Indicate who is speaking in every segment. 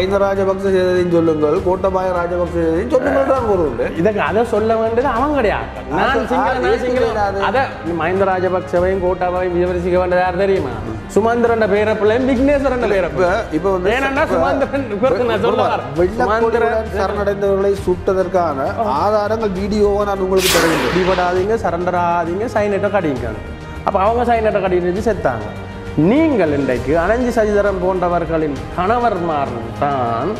Speaker 1: மஹிந்த ராஜபக்ச செய்ததையும் சொல்லுங்கள் கோட்டபாய ராஜபக்ச செய்ததையும் சொல்லுங்கள் தான் கூறுவது
Speaker 2: இதுக்கு அதை சொல்ல வேண்டியது அவன் கிடையாது. நான் சிங்கள
Speaker 1: அது
Speaker 2: நான் சிங்கள.
Speaker 1: ஏத்துக்கலாது.
Speaker 2: அத மஹிந்த ராஜபக்சவையும் கோட்டாபாவையும் விமர்சிக்க வேண்டியது யார் தெரியுமா? சுமந்திரன் பேரப்பிள்ளையும் விக்னேஸ்வரன் பேரப்பிள்ளை.
Speaker 1: இப்ப வந்து
Speaker 2: ஏனென்றா சுமந்திரன்
Speaker 1: சரணடைந்தவர்களை சுட்டதற்கான ஆதாரங்கள் வீடியோவை நான் உங்களுக்கு தருகிறேன்
Speaker 2: பிடிபடாதீங்க சரண்டர் ஆகாதீங்க சைனட்டை கடிங்க அப்போ அவங்க சைனட்டை கடிச்சு செத்தாங்க. நீங்கள் இன்றைக்கு அனஞ்சி சஜிதரம் போன்றவர்களின் கணவர்மார் தான்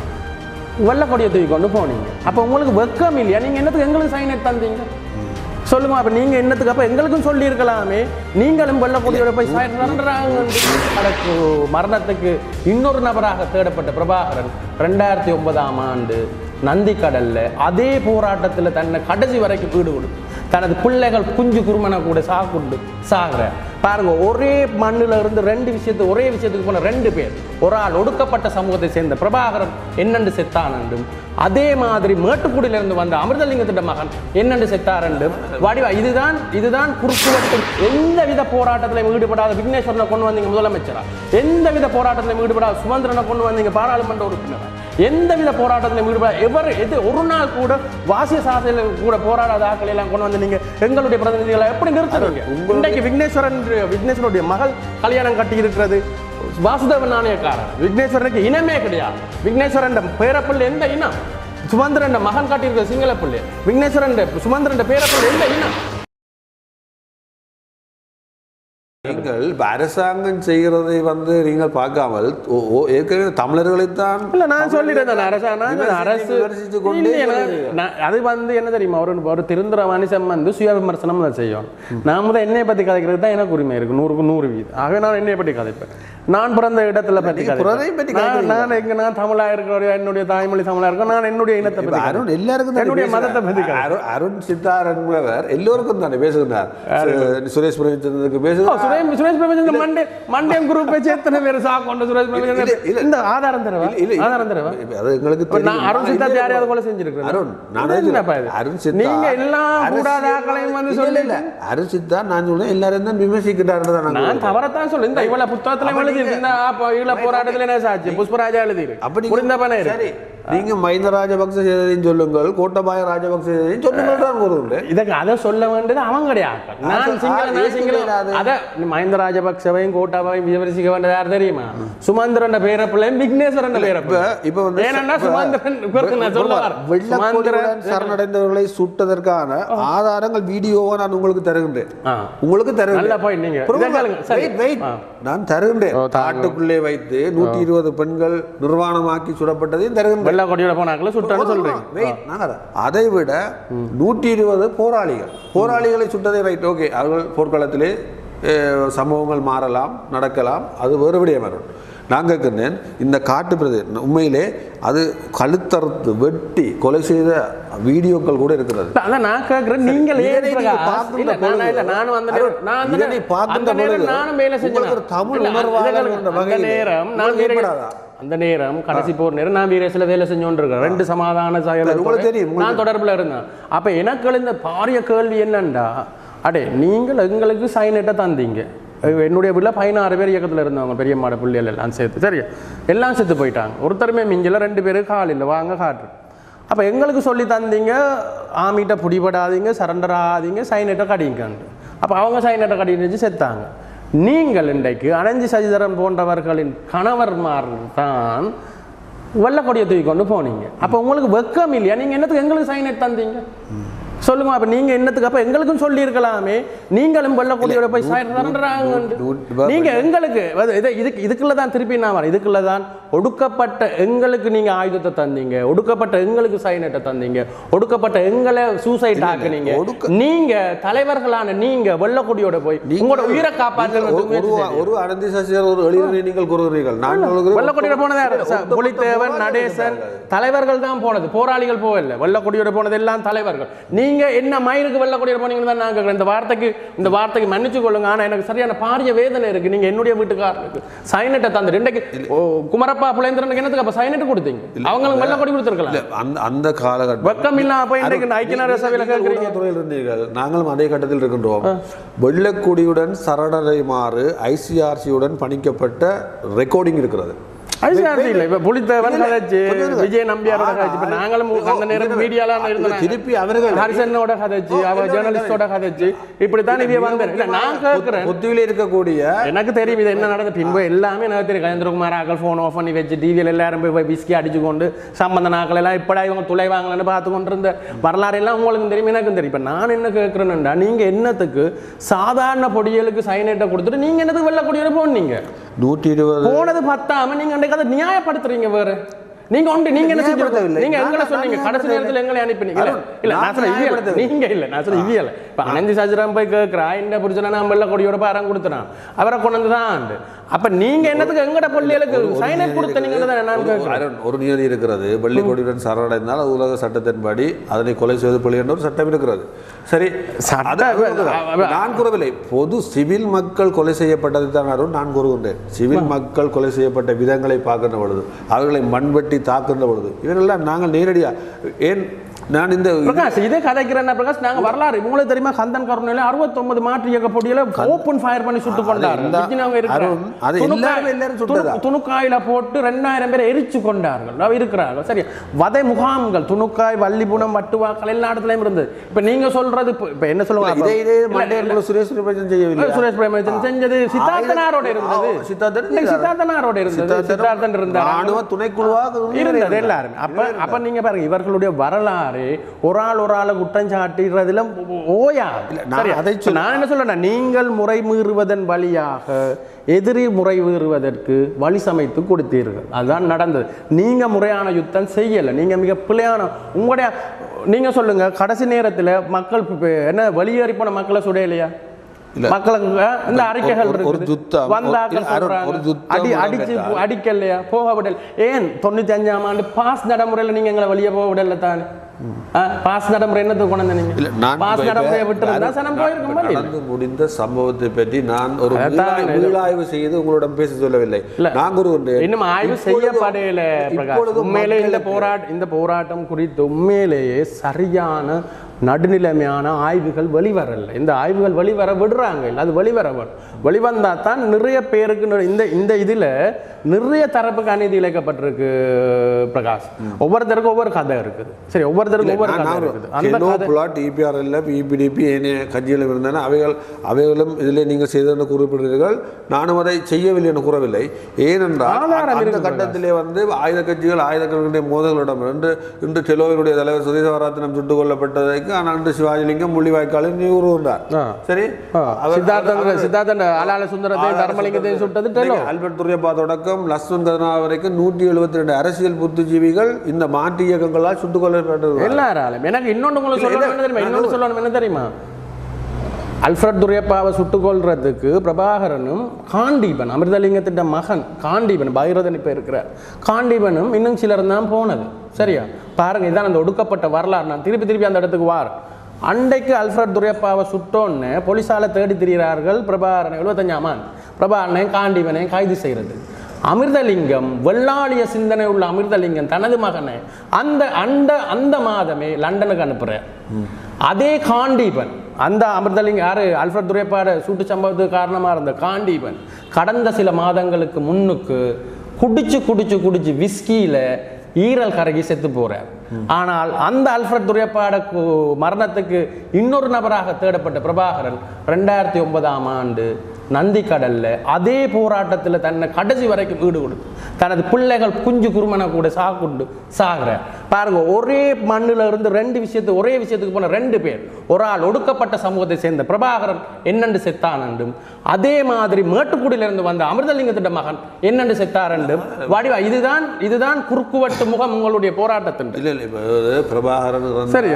Speaker 2: வெள்ளக்கொடியை தூக்கி கொண்டு போனீங்க. அப்போ உங்களுக்கு வெக்கம் இல்லையா? நீங்கள் என்னத்துக்கு எங்களுக்கு சைனட் தந்தீங்க? சொல்லுங்க அப்ப நீங்க என்னத்துக்கு? அப்ப எங்களுக்கும் சொல்லியிருக்கலாமே. நீங்களும் வெள்ளக்கொடியோட போய் சரண்டராங்க மரணத்துக்கு இன்னொரு நபராக தேடப்பட்ட பிரபாகரன் ரெண்டாயிரத்தி ஒன்பதாம் ஆண்டு நந்திக்கடல்ல அதே போராட்டத்தில் தன்னை கடைசி வரைக்கும் வீடு கொடு. தனது பிள்ளைகள் குஞ்சு குருமனை கூட சாக்குண்டு சாகிற. பாருங்க ஒரே மண்ணுல இருந்து ரெண்டு விஷயத்து ஒரே விஷயத்துக்கு போன ரெண்டு பேர். ஒரு ஆள் ஒடுக்கப்பட்ட சமூகத்தை சேர்ந்த பிரபாகரன் என்னென்று செத்தானண்டும். அதே மாதிரி மேட்டுக்குடியில இருந்து வந்த அமிர்தலிங்கத்திட்ட மகன் என்னென்று செத்தாரண்டும் வடிவா இதுதான் இதுதான் குறுக்குவட்டும் எந்தவித போராட்டத்திலும் ஈடுபடாத விக்னேஸ்வரனை கொண்டு வந்தீங்க முதலமைச்சரா? எந்தவித போராட்டத்திலும் ஈடுபடாத சுமந்திரனை கொண்டு வந்தீங்க பாராளுமன்ற உறுப்பினரா? எந்தவித போராட்டத்திலும் ஈடுபட எவர் எது ஒரு நாள் கூட வாசிய சாசையில் கூட போராடாத ஆட்களை எல்லாம் கொண்டு வந்து நீங்க எங்களுடைய பிரதிநிதிகளை எப்படி நிறுத்துறீங்க? இன்றைக்கு விக்னேஸ்வரன் விக்னேஸ்வரனுடைய மகள் கல்யாணம் கட்டி இருக்கிறது வாசுதேவன் நாணயக்காரர் விக்னேஸ்வரனுக்கு இனமே கிடையாது. விக்னேஸ்வரன் பேரப்பிள்ளை எந்த இனம்? சுமந்திரன் மகன் காட்டியிருக்கிற சிங்கள பிள்ளை விக்னேஸ்வரன் சுமந்திரன் பேரப்பிள்ளை எந்த இனம்?
Speaker 1: நீங்கள் இப்ப அரசாங்கம் செய்கிறதை வந்து நீங்கள் பார்க்காமல் ஏற்கனவே தமிழர்களைத்தான்
Speaker 2: இல்ல நான் சொல்லிட்டேன் அரசு நான்
Speaker 1: விமர்சித்து
Speaker 2: அரசு
Speaker 1: விமர்சித்துக் கொண்டே
Speaker 2: அது வந்து என்ன தெரியுமா? ஒரு ஒரு திருந்துற மனுஷன் வந்து சுய விமர்சனம் தான் செய்யும். நான் முதல் என்னைய பத்தி கதைக்கிறது தான் எனக்கு உரிமை இருக்கு. நூறுக்கு நூறு வீதம். ஆக நான் என்னைய பற்றி கதைப்பேன். நான் பிறந்த இடத்துல பத்தி
Speaker 1: பத்தி
Speaker 2: கதைப்பேன். நான் எங்க நான் தமிழா இருக்கிற என்னுடைய தாய்மொழி தமிழா இருக்கும் நான் என்னுடைய இனத்தை பத்தி
Speaker 1: அருண். எல்லாருக்கும்
Speaker 2: என்னுடைய. மதத்தை பத்தி கதை.
Speaker 1: அருண் சித்தார் என்பவர் எல்லோருக்கும் தானே பேசுகிறார் சு- சுரேஷ் பிரேமச்சந்திரனுக்கு பேசுகிறார்
Speaker 2: சுரேஷ் சுரேஷ் மண்டே மண்டேம் குரூப் எத்தனை பேர் சாக்கொண்டு சுரேஷ்
Speaker 1: இல்ல,
Speaker 2: பிரபஞ்சன்
Speaker 1: இல்ல.
Speaker 2: இந்த ஆதாரம் தரவா ஆதாரம் தரவா
Speaker 1: அது எங்களுக்கு
Speaker 2: நான். அருண்
Speaker 1: இல்ல,
Speaker 2: யாரையாவது கொலை செஞ்சிருக்கிறேன்
Speaker 1: அருண் நான்? அருண் சித்தார்
Speaker 2: நீங்க எல்லா
Speaker 1: அரசியல்
Speaker 2: கூடாத ஆக்களையும் வந்து
Speaker 1: இல்ல, இல்ல, இல்ல.
Speaker 2: சொல்லி
Speaker 1: அருண் சித்தார் நான் சொல்றேன் எல்லாரும் தான் விமர்சிக்கிறார்கள் தான் நான்.
Speaker 2: தவறத்தான் சொல்லு இந்த இவ்வளவு புத்தகத்துல
Speaker 1: அப்ப
Speaker 2: எழுதி
Speaker 1: நீங்க-
Speaker 2: இந்த அப்ப ஈழ போராட்டத்துல என்ன சாட்சி? புஷ்பராஜா எழுதி
Speaker 1: அப்ப நீங்க-
Speaker 2: முடிந்த பணம்
Speaker 1: சரி. நீங்க மஹிந்த ராஜபக்ச செய்ததையும் சொல்லுங்கள் கோட்டபாய ராஜபக்ச செய்ததையும் சொல்லுங்கள் தான் கூறுவது
Speaker 2: இதுக்கு அதை சொல்ல வேண்டியது அவன் கிடையாது. நான்
Speaker 1: அது-
Speaker 2: சிங்கள
Speaker 1: அது
Speaker 2: நான் சிங்கள
Speaker 1: ஏத்துக்கலாது.
Speaker 2: அத மஹிந்த ராஜபக்சவையும் கோட்டாபாவையும் விமர்சிக்க வேண்டியது யார் தெரியுமா? சுமந்திரன் பேரப்பிள்ளையும் விக்னேஸ்வரன் பேரப்பிள்ளை.
Speaker 1: இப்ப வந்து
Speaker 2: சுமந்திரன்.
Speaker 1: வெள்ளக்கோடியுடன் சரணடைந்தவர்களை சுட்டதற்கான ஆதாரங்கள் வீடியோவை நான் உங்களுக்கு தருகின்றேன். உங்களுக்கு
Speaker 2: நல்ல
Speaker 1: தருகின்றேன்
Speaker 2: நீங்க.
Speaker 1: நான் தருகின்றேன். காட்டுக்குள்ளே வைத்து நூற்றி இருபது பெண்கள் நிர்வாணமாக்கி சுடப்பட்டதையும் தருகின்றேன்
Speaker 2: வெள்ள கொடியோட போனாக்கள் சுட்டான்னு
Speaker 1: வரேன். அதை விட நூற்றி இருபது போராளிகள். போராளிகளை சுட்டதை ரைட் ஓகே அவர்கள் போர்க்களத்திலே சம்பவங்கள் மாறலாம் நடக்கலாம் அது வேறு வரும். நான் கேட்கின்றேன் இந்த காட்டு பிரதே உண்மையிலே அது கழுத்தறுத்து வெட்டி கொலை செய்த வீடியோக்கள் கூட இருக்கிறது.
Speaker 2: அதான் நான் கேக்குறேன் நீங்கள் அந்த நேரம் கடைசி போர் நேரம் நான் வீரேசில வேலை செஞ்சோன்னு இருக்கேன் ரெண்டு சமாதான
Speaker 1: உங்களுக்கு தெரியும்,
Speaker 2: நான் தொடர்புல இருந்தேன். அப்ப எனக்கு எழுந்த பாரிய கேள்வி என்னண்டா? அடே நீங்கள் எங்களுக்கு சைனட்டை தந்தீங்க. என்னுடைய வீட்டில் பதினாறு பேர் இயக்கத்தில் இருந்தவங்க பெரியம்மாட பிள்ளைகள் எல்லாம் சேர்த்து. சரியா எல்லாம் செத்து போயிட்டாங்க. ஒருத்தருமே மிஞ்சல ரெண்டு பேரும் கால் இல்லை வாங்க காட்டு. அப்போ எங்களுக்கு சொல்லி தந்தீங்க ஆமிட்ட பிடிபடாதீங்க சரண்டர் ஆகாதீங்க சைனட்டை கடிங்கன்னு அப்போ அவங்க சைனட்டை கடிச்சு செத்தாங்க. நீங்கள் இன்றைக்கு அனஞ்சி சசிதரன் போன்றவர்களின் கணவர்மார் தான் வெள்ளக்கொடியை தூக்கி கொண்டு போனீங்க. அப்போ உங்களுக்கு வெக்கம் இல்லையா நீங்கள் என்னத்துக்கு எங்களுக்கு சைனட் தந்தீங்க? சொல்லுங்க அப்ப நீங்க என்னத்துக்கு அப்ப எங்களுக்கும் சொல்லி இருக்கலாமே நீங்களும் வெள்ளக்கொடியோட போய் சரண்டராங்க
Speaker 1: நூ-
Speaker 2: நீங்க எங்களுக்கு இதுக்கு இதுக்குள்ள தான் திருப்பி நான் வரேன். இதுக்குள்ள தான் ஒடுக்கப்பட்ட எங்களுக்கு நீங்க ஆயுதத்தை தந்தீங்க. ஒடுக்கப்பட்ட எங்களுக்கு சைனட்டை தந்தீங்க. ஒடுக்கப்பட்ட எங்களை சூசைட் ஆக்குனீங்க. நீங்க தலைவர்களான நீங்க வெள்ளக்கொடியோட போய் உங்களோட உயிரை
Speaker 1: நீங்கள் ஒரு- அனந்தி சசியர் ஒரு எளிதனை நீங்கள் கூறுகிறீர்கள். நான்
Speaker 2: வெள்ளக்கொடியோட போனது புலித்தேவன் நடேசன். தலைவர்கள் தான் போனது. போராளிகள் போகல. வெள்ளக்கொடியோட போனது எல்லாம் தலைவர்கள் நீங்க என்ன மயிருக்கு வெள்ளக்கொடியோட போனீங்கன்னு தான் நான் கேட்கிறேன் இந்த வார்த்தைக்கு இந்த வார்த்தைக்கு மன்னிச்சு கொள்ளுங்க. ஆனா எனக்கு சரியான பாரிய வேதனை இருக்கு. நீங்க என்னுடைய வீட்டுக்காரருக்கு சைனட்டை தந்து இன்றைக்கு குமரப்பா புலேந்திரனுக்கு என்னத்துக்கு அப்ப சைனட்டு கொடுத்தீங்க? அவங்களுக்கு வெள்ளக்கொடி கொடுத்துருக்கலாம்.
Speaker 1: அந்த அந்த காலகட்டம்
Speaker 2: வெக்கம் இல்லாம போய் இன்றைக்கு ஐக்கிய சபையில கேட்குறீங்க
Speaker 1: ஊடகத்துறையில் இருந்தீர்கள். நாங்களும் அதே கட்டத்தில் இருக்கின்றோம். வெள்ளக்கொடியுடன் சரணடைமாறு ஐசிஆர்சியுடன் பணிக்கப்பட்ட ரெக்கார்டிங் இருக்கிறது.
Speaker 2: சார்ஜ் இல்லை. இப்போ புலித்தேவன் கதைச்சு. விஜய் நம்பியாரோட கதைச்சு இப்போ நாங்களும் அந்த நேரம் மீடியாலாம் இருந்தாங்க
Speaker 1: திருப்பி அவர்கள்.
Speaker 2: ஹரிசனோட கதைச்சு அவ ஜேர்னலிஸ்டோட கதைச்சு இப்படித்தான் இவ வந்தேன் இல்லை நான் கேட்குறேன்.
Speaker 1: புத்தியில இருக்கக்கூடிய
Speaker 2: எனக்கு தெரியும் இது என்ன நடந்த பின்பு எல்லாமே எனக்கு தெரியும். கஜேந்திரகுமார் ஆக்கள் ஃபோன் ஆஃப் பண்ணி வச்சு டிவியில் எல்லாரும் போய் விஸ்கி அடிச்சு கொண்டு சம்பந்த நாக்கள் எல்லாம் இப்படா இவங்க துளை வாங்கலன்னு பார்த்து கொண்டு இருந்த வரலாறு எல்லாம் உங்களுக்கு தெரியும் எனக்கும் தெரியும். இப்போ நான் என்ன கேட்குறேன்டா நீங்க என்னத்துக்கு சாதாரண பொடியலுக்கு சைனேட்டை கொடுத்துட்டு நீங்க என்னத்துக்கு வெள்ள பொடியலை போனீங்க
Speaker 1: நூற்றி இருபது
Speaker 2: போனது பத்தாம நீங்க அதை நியாயப்படுத்துறீங்க வேற. நீங்க ஒன்று நீங்க என்ன. செஞ்சீங்க நீங்க எங்களை சொன்னீங்க. கடைசி. நேரத்தில் எங்களை அனுப்பினீங்க. இல்ல,
Speaker 1: நான்
Speaker 2: சொல்ல இவியல். நீங்க இல்ல நான் சொல்ல இவியல். இப்ப அனந்தி சாஜிராம் போய் கேட்கிறா இந்த புரிச்சனா நான் வெள்ள கொடியோட பாரம் கொடுத்துறான் அவரை கொண்டு தான் அப்ப நீங்க என்னத்துக்கு எங்கட பள்ளிகளுக்கு சைனட்
Speaker 1: நியதி
Speaker 2: கொடுத்தீங்க
Speaker 1: இருக்கிறது.
Speaker 2: நான்
Speaker 1: ஒரு- நியதி இருக்கிறது. வெள்ளிக்கொடியுடன் சரணடைந்தால் அது உலக சட்டத்தின்படி அதனை கொலை செய்வது பள்ளி என்ற ஒரு சட்டம் இருக்கிறது. சரி நான் கூறவில்லை. பொது சிவில் மக்கள் கொலை செய்யப்பட்டதை தான் நான் கூறுகின்றேன். சிவில் மக்கள் கொலை செய்யப்பட்ட விதங்களை பார்க்கின்ற பொழுது அவர்களை மண்வெட்டி தாக்குகின்ற பொழுது. இவரெல்லாம் நாங்கள் நேரடியாக ஏன் நான் இந்த
Speaker 2: பிரகாஷ் இதே கதைக்கிறேன் பிரகாஷ் நாங்க வரலாறு. உங்களுக்கு தெரியுமா? கந்தன் கருணையில அறுபத்தொன்பது மாற்று இயக்க போட்டியில ஓப்பன் ஃபயர் பண்ணி சுட்டு கொண்டாரு. துணுக்காயில போட்டு ரெண்டாயிரம் பேரை எரிச்சு கொண்டார்கள். இருக்கிறார்கள். சரி வதை முகாம்கள் துணுக்காய் வள்ளிபுணம் வட்டுவாக்கள் எல்லா இடத்துலயும் இருந்தது. இப்ப நீங்க சொல்றது இப்ப- என்ன சொல்லுவாங்க?
Speaker 1: சுரேஷ் பிரபஞ்சன் செய்யவில்லை
Speaker 2: சுரேஷ் பிரேமச்சந்திரன் செஞ்சது சித்தார்த்தனாரோட இருந்தது.
Speaker 1: சித்தார்த்தன்
Speaker 2: சித்தார்த்தனாரோட இருந்தது.
Speaker 1: சித்தார்த்தன்
Speaker 2: சித்தார்த்தன் இருந்தார்?
Speaker 1: ராணுவ துணைக்குழுவாக
Speaker 2: இருந்தது எல்லாரும். அப்ப அப்ப நீங்க பாருங்க இவர்களுடைய வரலாறு ஒரு ஆள் ஒரு ஆளை குற்றம் சாட்டுறதுல சரியா?
Speaker 1: அதை
Speaker 2: நான் என்ன சொல்றேன் நீங்கள் முறை மீறுவதன் வழியாக எதிரி முறை மீறுவதற்கு வழி சமைத்து கொடுத்தீர்கள். அதுதான் நடந்தது. நீங்க முறையான யுத்தம் செய்யல. நீங்க மிக பிழையான உங்களுடைய நீங்க சொல்லுங்க கடைசி நேரத்துல மக்கள் என்ன வெளியேறி போன மக்களை சுடையலையா. மக்களுக்கு இந்த அறிக்கைகள் அடி அடிச்சு அடிக்கலையா? போக விடல. ஏன்? தொண்ணூத்தி அஞ்சாம் ஆண்டு பாஸ் நடைமுறையில் நீங்க எங்களை வெளியே போக விடல தானே? பாஸ் நடைமுறை என்னத்துக்கு கொண்டு
Speaker 1: இல்ல, நான்
Speaker 2: பாஸ் நடைமுறையை சனம் போயிருக்கும்
Speaker 1: நடந்து முடிந்த சம்பவத்தை பற்றி நான் ஒரு மீளாய்வு செய்து உங்களிடம் பேச சொல்லவில்லை. நான் கூறுகின்றேன்
Speaker 2: இன்னும் ஆய்வு செய்யப்படையில உண்மையிலே இந்த போராட்டம் இந்த போராட்டம் குறித்து உண்மையிலேயே சரியான நடுநிலைமையான ஆய்வுகள் வெளிவரல. இந்த ஆய்வுகள் வெளிவர விடுறாங்க இல்ல அது வெளிவர வரும் வெளிவந்தா தான் நிறைய பேருக்கு இந்த இந்த இதுல நிறைய தரப்புக்கு அநீதி இழைக்கப்பட்டிருக்கு பிரகாஷ். ஒவ்வொருத்தருக்கும் ஒவ்வொரு கதை இருக்குது. சரி ஒவ்வொருத்தருக்கும் ஒவ்வொரு கதை இருக்குது. அந்த
Speaker 1: பிளாட் இபிஆர்எல்எஃப் இபிடிபி ஏனைய கட்சிகளும் இருந்தன அவைகள் அவைகளும் இதில் நீங்கள் செய்தென்று குறிப்பிடுகிறீர்கள். நானும் அதை செய்யவில்லை என்று கூறவில்லை. ஏனென்றால் அந்த கட்டத்திலே வந்து ஆயுத கட்சிகள் ஆயுதங்களுடைய மோதல்களிடம் இருந்து இன்று டெலோவினுடைய தலைவர் சுதேசவராத்தனம் சுட்டுக் கொல்லப்பட்டதற்கு ஆனால் இன்று சிவாஜிலிங்கம் முள்ளிவாய்க்காலில் நீ. சரி? அவர்-
Speaker 2: சித்தார்த்தன் அலால சுந்தரத்தையும்
Speaker 1: ஆதார
Speaker 2: தர்மலிங்கத்தையும் சுட்டது
Speaker 1: ஆல்பர்ட் துரையப்பா தொடக்கம் லக்ஷ்மண் கதனா வரைக்கும் நூற்றி எழுபத்தி ரெண்டு அரசியல் புத்திஜீவிகள் இந்த மாற்று இயக்கங்களால் சுட்டுக் கொல்லப்பட்டது.
Speaker 2: எல்லாராலும். எனக்கு இன்னொன்று உங்களுக்கு சொல்லணும் என்ன தெரியுமா? இன்னொன்று சொல்லணும் என்ன தெரியுமா? அல்ஃபிரட் துரையப்பாவை சுட்டுக் கொல்றதுக்கு பிரபாகரனும் காண்டீபன் அமிர்தலிங்கத்திட்ட மகன் காண்டீபன் பைரதன் இப்போ இருக்கிறார் காண்டீபனும் இன்னும் சிலர் தான் போனது. சரியா? பாருங்க இதான் அந்த ஒடுக்கப்பட்ட வரலாறு. நான் திருப்பி திருப்பி அந்த இடத்துக்கு வார். அண்டைக்கு அல்ஃபிரட் துரையப்பாவை சுட்டோன்னு போலீஸால தேடி திரிகிறார்கள் பிரபாகரன் எழுபத்தஞ்சாம் ஆண்டு. பிரபாகரனையும் காண்டீபனையும் கைது செய்கிறது. அமிர்தலிங்கம் வெள்ளாளிய சிந்தனை உள்ள அமிர்தலிங்கம் தனது மகனை அந்த அந்த அந்த மாதமே லண்டனுக்கு அனுப்புறார். அதே காண்டீபன் அந்த அமிர்தலிங்கம் யார்? அல்ஃபர்ட் துரைப்பாடு சூட்டு சம்பவத்துக்கு காரணமாக இருந்த காண்டீபன். கடந்த சில மாதங்களுக்கு முன்னுக்கு குடிச்சு குடிச்சு குடிச்சு விஸ்கியில் ஈரல் கரகி செத்து போகிறார் ஆனால் அந்த அல்ஃபர்ட் துரைப்பாட மரணத்துக்கு இன்னொரு நபராக தேடப்பட்ட பிரபாகரன் ரெண்டாயிரத்தி ஒன்பதாம் ஆண்டு நந்திக்கடல்ல அதே போராட்டத்தில் தன்னை கடைசி வரைக்கும் ஈடு கொடுத்து தனது பிள்ளைகள் குஞ்சு குருமனை கூட சாகுண்டு சாகுறார் பாருங்க ஒரே மண்ணுல இருந்து ரெண்டு விஷயத்து ஒரே விஷயத்துக்கு போன ரெண்டு பேர் ஒரு ஆள் ஒடுக்கப்பட்ட சமூகத்தை சேர்ந்த பிரபாகரன் என்னென்று செத்தானண்டும்? அதே மாதிரி மேட்டுக்குடியில இருந்து வந்த அமிர்தலிங்கத்திட்ட மகன் என்னென்று செத்தாரண்டும்? வடிவா இதுதான் இதுதான் குறுக்குவட்டு முகம் உங்களுடைய போராட்டத்தின்.
Speaker 1: இல்ல இல்ல பிரபாகரன்.
Speaker 2: சரி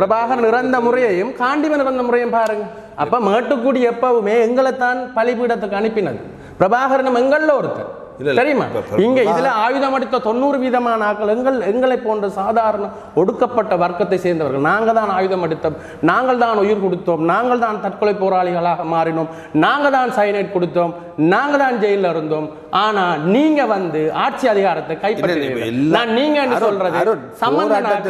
Speaker 2: பிரபாகரன் இறந்த முறையையும் காண்டிவன் இறந்த முறையும் பாருங்க. அப்ப மேட்டுக்குடி எப்பவுமே எங்களைத்தான் பலிபீடத்துக்கு அனுப்பினது. பிரபாகரனும் எங்கள்ல ஒருத்தர். தெரியுமா? இங்க இதுல ஆயுதம் அடித்த தொண்ணூறு வீதமான ஆட்கள் எங்கள் எங்களை போன்ற சாதாரண ஒடுக்கப்பட்ட வர்க்கத்தை சேர்ந்தவர்கள். நாங்க தான் ஆயுதம் அடித்தோம். நாங்கள் தான் உயிர் கொடுத்தோம். நாங்கள் தான் தற்கொலை போராளிகளாக மாறினோம். நாங்க தான் சைனைட் கொடுத்தோம். நாங்க தான் ஜெயிலில் இருந்தோம். ஆனா நீங்க வந்து ஆட்சி அதிகாரத்தை கைப்பற்றி
Speaker 1: அருண்,
Speaker 2: சொல்றது? சம்பந்த
Speaker 1: வந்து
Speaker 2: நான்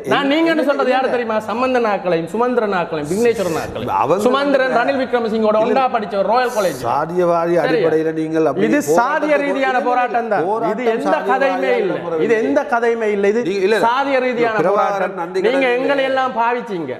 Speaker 1: இல்ல,
Speaker 2: சொல்றது யாரு. தெரியுமா? சம்பந்த நாட்களையும் சுமந்திர நாட்களையும் விக்னேஸ்வர நாட்களையும்
Speaker 1: அவங்க
Speaker 2: சுமந்திரன் ரணில் விக்ரமசிங்கோட ஒன்றா படிச்ச ராயல் காலேஜ்
Speaker 1: சாதியவாதி? அடிப்படையில நீங்கள்
Speaker 2: இது சாதிய ரீதியான போராட்டம் தான் இது எந்த கதையுமே இல்ல இது எந்த கதையுமே இல்ல. இது
Speaker 1: நீங்க-.
Speaker 2: சாதிய ரீதியான போராட்டம். நீங்க எங்களை எல்லாம் பாவிச்சீங்க?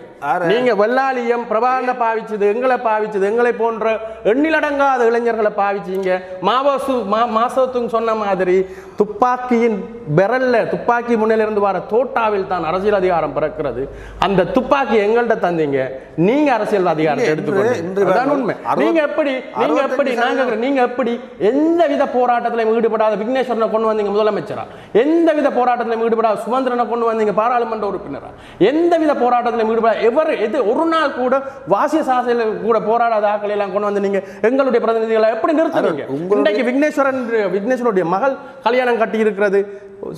Speaker 2: நீங்க வெள்ளாளியம் பிரபாகரனை பாவிச்சது எங்களை பாவிச்சது எங்களை போன்ற எண்ணிலடங்காத இளைஞர்களை பாவிச்சீங்க. மாவோசு மா மாசத்துங்க சொன்ன மாதிரி துப்பாக்கியின் பெரல்ல துப்பாக்கி முன்னில இருந்து வர தோட்டாவில் தான் அரசியல் அதிகாரம் பிறக்கிறது. அந்த துப்பாக்கி எங்கள்கிட்ட தந்தீங்க. நீங்க அரசியல் அதிகாரத்தை அதான் உண்மை. நீங்க எப்படி நீங்க எப்படி நாங்க நீங்க எப்படி எந்த வித போராட்டத்திலும் ஈடுபடாத விக்னேஸ்வரனை கொண்டு வந்தீங்க முதலமைச்சரா? எந்த வித போராட்டத்திலும் ஈடுபடாத சுமந்திரனை கொண்டு வந்தீங்க பாராளுமன்ற உறுப்பினரா? எந்த வித போராட்டத்திலும் ஈடுபடாத எவர் எது ஒரு நாள் கூட வாசிய சாசையில கூட போராடாத ஆக்களை எல்லாம் கொண்டு வந்து நீங்க எங்களுடைய பிரதிநிதிகளை எப்படி
Speaker 1: உங்களுடைய-
Speaker 2: இன்றைக்கு விக்னேஸ்வரன் விக்னேஸ்வரனுடைய மகள் கல்யாணம் கட்டி இருக்கிறது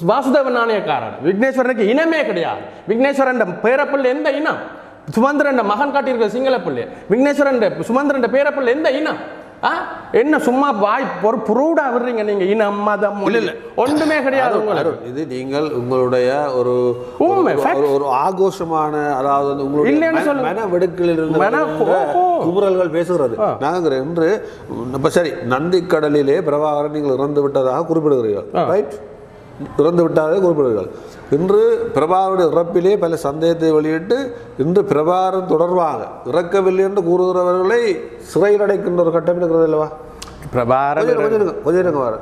Speaker 2: வாசுதேவ நாணயக்காரன் விக்னேஸ்வரனுக்கு இனமே கிடையாது. விக்னேஸ்வரன் பேரப்பிள்ளை எந்த இனம்? சுமந்திரன் மகன் காட்டியிருக்கிற சிங்கள பிள்ளை. விக்னேஸ்வரன் சுமந்திரன் பேரப்பிள்ளை எந்த இனம்? ஆ என்ன சும்மா வாய் ஒரு புரூடா விடுறீங்க நீங்க இனம் மதம்.
Speaker 1: இல்ல.
Speaker 2: ஒன்றுமே கிடையாது
Speaker 1: இது நீங்கள் உங்களுடைய ஒரு
Speaker 2: உண்மை,
Speaker 1: ஒரு- ஆகோஷமான அதாவது வந்து உங்களுடைய மன- வெடுக்கில் இருந்து. குமுறல்கள் பேசுகிறது. நாங்கள் இன்று இப்ப சரி நந்திக்கடலிலே பிரபாகரன் நீங்கள் இறந்து விட்டதாக குறிப்பிடுகிறீர்கள். ரைட் இறந்து விட்டதாக குறிப்பிடுகிறீர்கள் இன்று பிரபாகருடைய இறப்பிலே பல சந்தேகத்தை வெளியிட்டு இன்று பிரபாகரன் தொடர்பாக இறக்கவில்லை என்று கூறுகிறவர்களை சிறையில் அடைக்கின்ற ஒரு கட்டம் இருக்கிறது அல்லவா
Speaker 2: பிரபாரன்
Speaker 1: கொஞ்சம் கொஞ்சம் கொஞ்சம்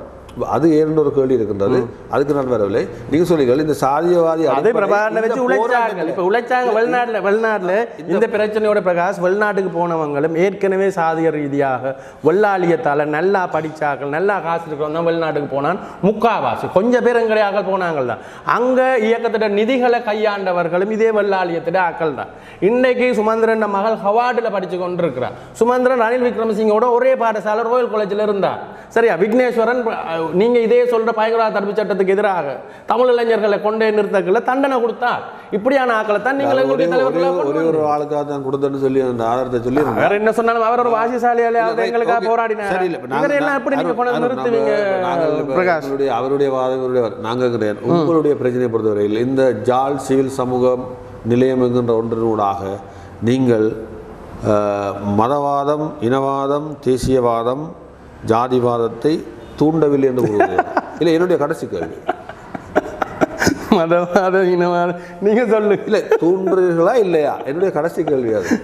Speaker 1: அது ஒரு கேள்வி இருக்கின்றது. அதுக்கு நான் வரவில்லை. நீங்க சொன்னீர்கள் இந்த சாதியவாதி
Speaker 2: அதே பிரபாகரனை வச்சு உழைச்சாங்க. இப்ப உழைச்சாங்க வெளிநாட்டுல வெளிநாட்டுல இந்த பிரச்சனையோட பிரகாஷ் வெளிநாட்டுக்கு போனவங்களும் ஏற்கனவே சாதிய ரீதியாக வெள்ளாளியத்தால நல்லா படிச்சாக்கள் நல்லா காசு இருக்கிறவங்க தான் வெளிநாட்டுக்கு போனான். முக்காவாசி கொஞ்சம் பேர் எங்கடையாக போனாங்க தான் அங்க இயக்கத்திட நிதிகளை கையாண்டவர்களும் இதே வெள்ளாளியத்திட ஆக்கள் தான் இன்னைக்கு சுமந்திரன் மகள் ஹவார்டில் படிச்சு கொண்டிருக்கிறார் சுமந்திரன் ரணில் விக்ரமசிங்கோட ஒரே பாடசாலை ரோயல் காலேஜில் இருந்தார் சரியா? விக்னேஸ்வரன் அஹ், நீங்க இதே சொல்ற பயங்கரவாத தடுப்பு சட்டத்துக்கு எதிராக தமிழ் இளைஞர்களை கொண்டே நிறுத்தக்குள்ள தண்டனை கொடுத்தார் இப்படியான ஆக்களை தான் நீங்கள்
Speaker 1: ஒரே
Speaker 2: எங்களுடைய
Speaker 1: ஒரே ஆளுக்காக தான் கொடுத்தேன்னு சொல்லி அந்த ஆதாரத்தை சொல்லி
Speaker 2: வேற என்ன சொன்னாலும் அவர் ஒரு வாசிசாலியாலே எங்களுக்காக போராடினார். எல்லாம் எப்படி நீங்க
Speaker 1: அருண்,
Speaker 2: கொண்டு நிறுத்துவீங்க
Speaker 1: நாங்கள்
Speaker 2: பிரகாஷ்.
Speaker 1: அவருடைய வாதம் இவருடைய வாதம். நாங்க கிடையாது உங்களுடைய பிரச்சனையை பொறுத்தவரையில் இந்த ஜால் சிவில் சமூகம் நிலையம் என்கின்ற ஒன்றினூடாக நீங்கள் மதவாதம் இனவாதம் தேசியவாதம் ஜாதிவாதத்தை தூண்டவில்லை என்று இல்லை என்னுடைய கடைசி கேள்வி.
Speaker 2: மதவாத இனவாத. நீங்க சொல்லுங்க
Speaker 1: இல்லை தூண்டுறீர்களா இல்லையா? என்னுடைய கடைசி கேள்வி அது.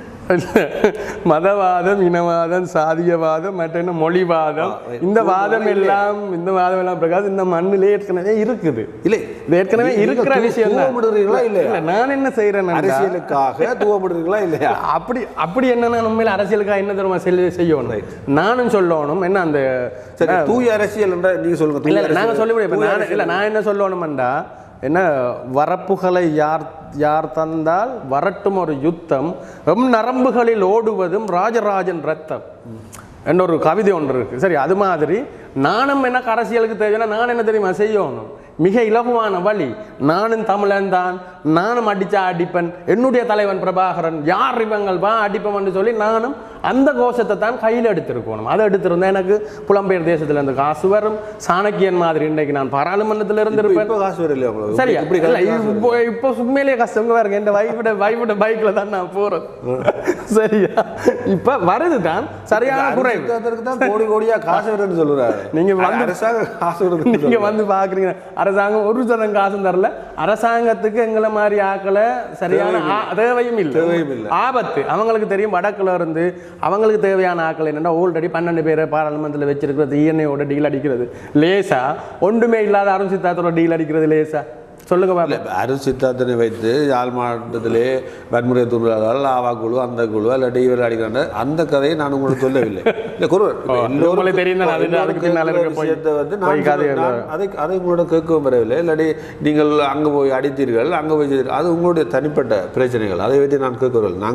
Speaker 2: மதவாதம் இனவாதம் சாதியவாதம் மற்ற என்ன மொழிவாதம் இந்த வாதம் எல்லாம் இந்த வாதம் எல்லாம் பிரகாஷ் இந்த மண்ணிலே ஏற்கனவே இருக்குது.
Speaker 1: இல்லை.
Speaker 2: இது ஏற்கனவே இருக்கிற விஷயம்
Speaker 1: இல்லையா?
Speaker 2: இல்ல, நான் என்ன செய்யறேன்
Speaker 1: அரசியலுக்காக தூவமிடுறீங்களா இல்லையா?
Speaker 2: அப்படி அப்படி என்னன்னா உண்மையில அரசியலுக்காக என்ன தெரியுமா செல்ல செய்யணும்? நானும் சொல்லணும். என்ன அந்த
Speaker 1: தூய அரசியல் என்ற நீங்க சொல்லுங்க
Speaker 2: இல்ல
Speaker 1: தூய
Speaker 2: இல்ல, நாங்க
Speaker 1: அரசியல்.
Speaker 2: சொல்லிவிட இப்ப
Speaker 1: தூய
Speaker 2: நான். இல்ல நான் என்ன சொல்லணும்டா என்ன வரப்புகளை யார் யார் தந்தால் வரட்டும் ஒரு யுத்தம் எம் நரம்புகளில் ஓடுவதும் ராஜராஜன் ரத்தம் என்னொரு ஒரு கவிதை ஒன்று இருக்குது சரி அது மாதிரி நானும் எனக்கு அரசியலுக்கு தேவைன்னா நான் என்ன தெரியுமா செய்யணும்? மிக இலகுவான வழி. நானும் தமிழன் தான். நானும் அடிச்சா அடிப்பன். என்னுடைய தலைவன் பிரபாகரன். யார் இவங்கள்? வா அடிப்பன் சொல்லி நானும் அந்த கோஷத்தை தான் கையில் எடுத்திருக்கணும். அதை எடுத்திருந்தா எனக்கு புலம்பெயர் தேசத்துல இருந்து காசு வரும். சாணக்கியன் மாதிரி இன்றைக்கு நான் பாராளுமன்றத்தில் இருந்திருப்பேன்.
Speaker 1: காசு உங்களுக்கு?
Speaker 2: சரியா?
Speaker 1: இப்படி.
Speaker 2: இப்போ இப்போ உண்மையிலேயே கஷ்டம் பாருங்க. இந்த வைஃபோட வைஃபோட பைக்ல தான் நான் போறேன். சரியா? இப்ப வருது தான் சரியான
Speaker 1: தான் கோடி கோடியா காசு வருதுன்னு சொல்றாரு
Speaker 2: நீங்க வந்து-
Speaker 1: அரசாங்கம் காசு
Speaker 2: நீங்க வந்து பாக்குறீங்க. அரசாங்கம் ஒரு சதம் காசும் தரல. அரசாங்கத்துக்கு எங்களை மாதிரி ஆக்களை சரியான தேவையும் இல்லை
Speaker 1: தேவையும் இல்லை.
Speaker 2: ஆபத்து. அவங்களுக்கு தெரியும் வடக்குல இருந்து அவங்களுக்கு தேவையான ஆக்கள் என்னன்னா ஆல்ரெடி பன்னெண்டு பேரை பாராளுமன்றத்தில் வச்சிருக்கிறது இஎன்ஐயோட டீல் அடிக்கிறது. லேசா ஒன்றுமே இல்லாத அருண் சித்தார்த்தோட டீல் அடிக்கிறது லேசா. சொல்லுங்க
Speaker 1: இல்ல அருள் சித்தார்த்தனை வைத்து யாழ் மாவட்டத்திலே வன்முறை தொழிலாளர்கள் ஆவா குழு அந்த குழு இல்லாட்டி இவர் அடிக்கிறாங்க. அந்த கதையை நான் உங்களுக்கு சொல்லவில்லை. இல்ல குருவர்
Speaker 2: தெரியும்
Speaker 1: வந்து நான் அதை அதை உங்களோட கேட்கவும் வரவில்லை இல்லாட்டி நீங்கள் அங்க போய் அடித்தீர்கள் அங்க போய். அது உங்களுடைய தனிப்பட்ட பிரச்சனைகள். அதை வைத்து நான் கேட்கவில்லை.